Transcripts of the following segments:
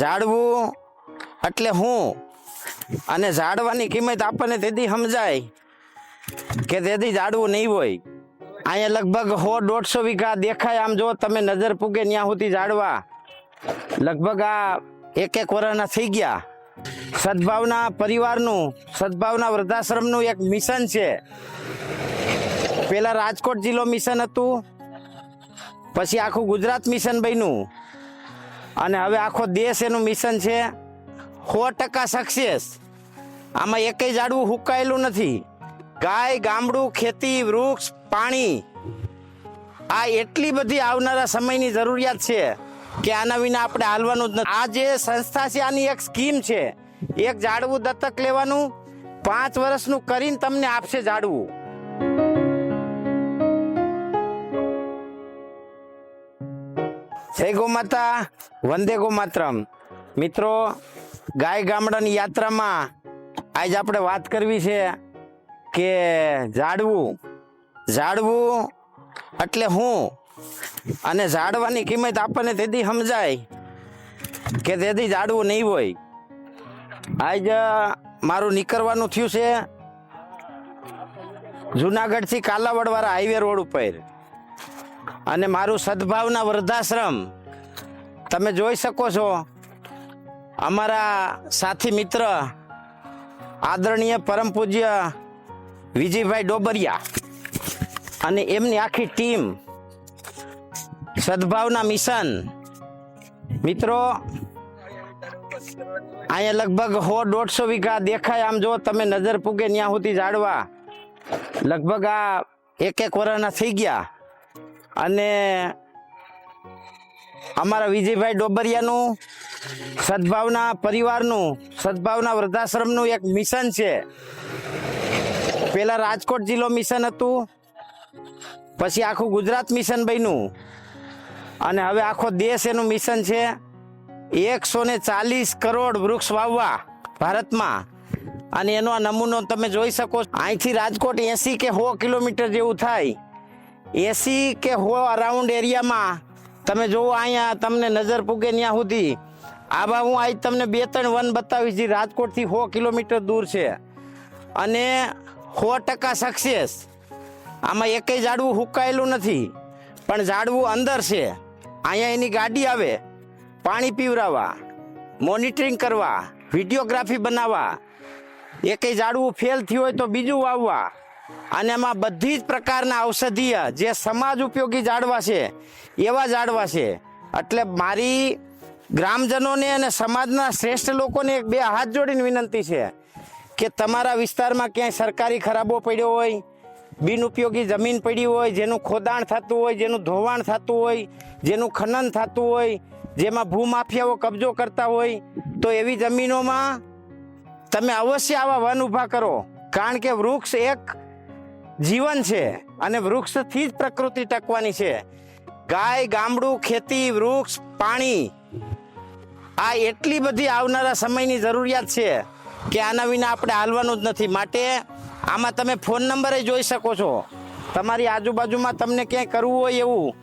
ઝાડવું એટલે હું. અને ઝાડવાની કિંમત આપણને તેથી સમજાય કે તેથી ઝાડવું નહીં હોય. અહીંયા લગભગ સો દોઢસો વીઘા દેખાય આમ જો તમે નજર પૂગે ત્યાં સુધી ઝાડવા લગભગ આ એક એક વર્ષના થઈ ગયા. સદભાવના પરિવારનું, સદભાવના વૃદ્ધાશ્રમનું એક મિશન છે. પહેલાં રાજકોટ જિલ્લો મિશન હતું. પછી આખું ગુજરાત મિશન બન્યું. અને હવે આખો દેશ એનું મિશન છે સો ટકા સક્સેસ આમાં એકેય ઝાડવું હુકાયેલું નથી. ગાય, ગામડું, ખેતી, વૃક્ષ, પાણી. આ એટલી બધી આવનારા સમયની જરૂરિયાત છે કે આના વિના આપણે હાલવાનું જ નથી. આ જે સંસ્થા છે, આની એક સ્કીમ છે. એક ઝાડવું દત્તક લેવાનું, પાંચ વર્ષનું કરીને તમને આપશે ઝાડવું જય ગોમાતા, વંદે ગોમાતરમ. મિત્રો, ગાય ગામડાની યાત્રામાં આજ આપણે વાત કરવી છે કે ઝાડવું. ઝાડવું એટલે હું. અને ઝાડવાની કિંમત આપણને તેથી સમજાય કે તેથી ઝાડવું નહીં હોય. આજ મારું નીકળવાનું થયું છે જુનાગઢથી કાલાવડવાળા હાઈવે રોડ ઉપર. અને મારું સદભાવના વૃદ્ધાશ્રમ. તમે જોઈ શકો છો, અમારા સાથી મિત્ર, આદરણીય પરમ પૂજ્ય વિજયભાઈ ડોબરિયા અને એમની આખી ટીમ સદભાવના મિશન. મિત્રો, અહીંયા લગભગ સો દોઢસો વીઘા દેખાય. આમ જો તમે નજર પૂગે ત્યાં સુધી જાડવા લગભગ આ એક એક વર્ષના થઈ ગયા. અને અમારા વિજયભાઈ ડોબરિયાનું સદભાવના પરિવારનું સદભાવના વૃદ્ધાશ્રમનું એક મિશન છે. પહેલાં રાજકોટ જિલ્લો મિશન હતું, પછી આખું ગુજરાત મિશન બન્યું. અને હવે આખો દેશ એનું મિશન છે. એકસો ને ચાલીસ કરોડ વૃક્ષ વાવવા ભારતમાં. અને એનો આ નમૂનો તમે જોઈ શકો અહીંથી રાજકોટ એસી કે સો કિલોમીટર જેવું થાય. એસી કે હો અરાઉન્ડ એરિયામાં, તમે જોવો અહીંયા તમને નજર પૂગે ત્યાં સુધી આવા હું આજ તમને બે ત્રણ વન બતાવીશ, જે રાજકોટથી સો કિલોમીટર દૂર છે. અને સો ટકા સક્સેસ આમાં એકેય ઝાડવું હુકાયેલું નથી, પણ ઝાડવું અંદર છે. અહીંયા એની ગાડી આવે, પાણી પીવરાવા મોનિટરિંગ કરવા વિડીયોગ્રાફી બનાવવા. એકેય ઝાડવું ફેલ થયું હોય તો બીજું વાવવા. અને એમાં બધી જ પ્રકારના ઔષધીય જે સમાજ ઉપયોગી ઝાડવા છે, એવા ઝાડવા છે. એટલે મારી ગ્રામજનોને અને સમાજના શ્રેષ્ઠ લોકોને એક બે હાથ જોડીને વિનંતી છે કે તમારા વિસ્તારમાં ક્યાંય સરકારી ખરાબો પડ્યો હોય, બિનઉપયોગી જમીન પડી હોય, જેનું ખોદાણ થતું હોય, જેનું ધોવાણ થતું હોય, જેનું ખનન થતું હોય, જેમાં ભૂમાફિયાઓ કબજો કરતા હોય, તો એવી જમીનોમાં તમે અવશ્ય આવા વન ઊભા કરો. કારણ કે વૃક્ષ એક જીવન છે અને વૃક્ષથી જ પ્રકૃતિ ટકવાની છે. ગાય, ગામડું, ખેતી, વૃક્ષ, પાણી, આ એટલી બધી આવનારા સમયની જરૂરિયાત છે કે આના વિના આપણે હાલવાનું જ નથી. માટે આમાં તમે ફોન નંબરે જોઈ શકો છો. તમારી આજુબાજુમાં તમને ક્યાંય કરવું હોય એવું,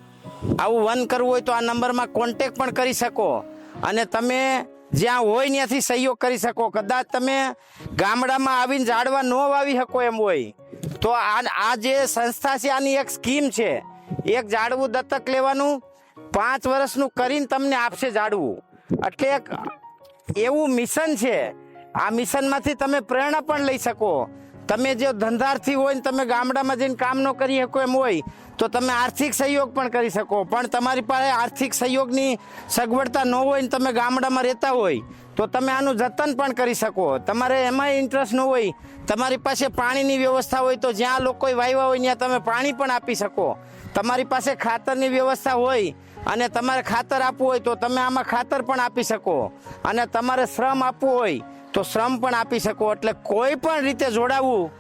આવું વન કરવું હોય તો આ નંબરમાં કોન્ટેક પણ કરી શકો. અને તમે જ્યાં હોય ત્યાંથી સહયોગ કરી શકો. કદાચ તમે ગામડામાં આવીને ઝાડવા ન વાવી શકો એમ હોય. તો આ આ જે સંસ્થા છે, આની એક સ્કીમ છે. એક ઝાડવું દત્તક લેવાનું, પાંચ વર્ષનું કરીને તમને આપશે ઝાડવું એટલે એક એવું મિશન છે. આ મિશનમાંથી તમે પ્રેરણા પણ લઈ શકો. તમે જે ધંધાર્થી હોય ને તમે ગામડામાં જઈને કામ ન કરી શકો એમ હોય, તો તમે આર્થિક સહયોગ પણ કરી શકો. પણ તમારી પાસે આર્થિક સહયોગની સગવડતા ન હોય ને તમે ગામડામાં રહેતા હોય તો તમે આનું જતન પણ કરી શકો. તમારે એમાં ઇન્ટરેસ્ટ ન હોય. તમારી પાસે પાણીની વ્યવસ્થા હોય તો જ્યાં લોકોએ વાવ્યા હોય ત્યાં તમે પાણી પણ આપી શકો. તમારી પાસે ખાતરની વ્યવસ્થા હોય અને તમારે ખાતર આપવું હોય તો તમે આમાં ખાતર પણ આપી શકો. અને તમારે શ્રમ આપવું હોય તો શ્રમ પણ આપી શકો. એટલે કોઈ પણ રીતે જોડાવવું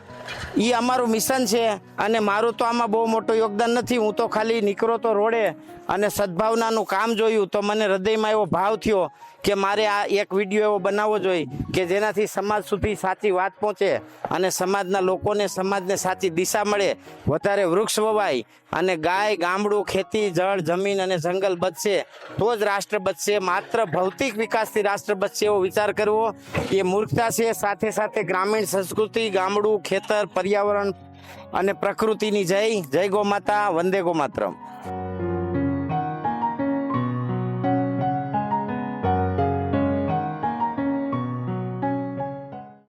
એ અમારું મિશન છે. અને મારું તો આમાં બહુ મોટું યોગદાન નથી. હું તો ખાલી નીકળો તો રોડે અને સદભાવનાનું કામ જોયું તો મને હૃદયમાં એવો ભાવ થયો કે મારે આ એક વીડિયો એવો બનાવવો જોઈએ કે જેનાથી સમાજ સુધી સાચી વાત પહોંચે અને સમાજના લોકોને સમાજને સાચી દિશા મળે. વધારે વૃક્ષ વવાય અને ગાય, ગામડું, ખેતી, જળ, જમીન અને જંગલ બચશે. તો જ રાષ્ટ્ર બચશે. માત્ર ભૌતિક વિકાસથી રાષ્ટ્ર બચશે એવો વિચાર કરવો એ મૂર્ખતા છે. સાથે સાથે ગ્રામીણ સંસ્કૃતિ, ગામડું, ખેતર, પર્યાવરણ અને પ્રકૃતિની જય. જય ગો માતા, વંદે ગો માતરમ.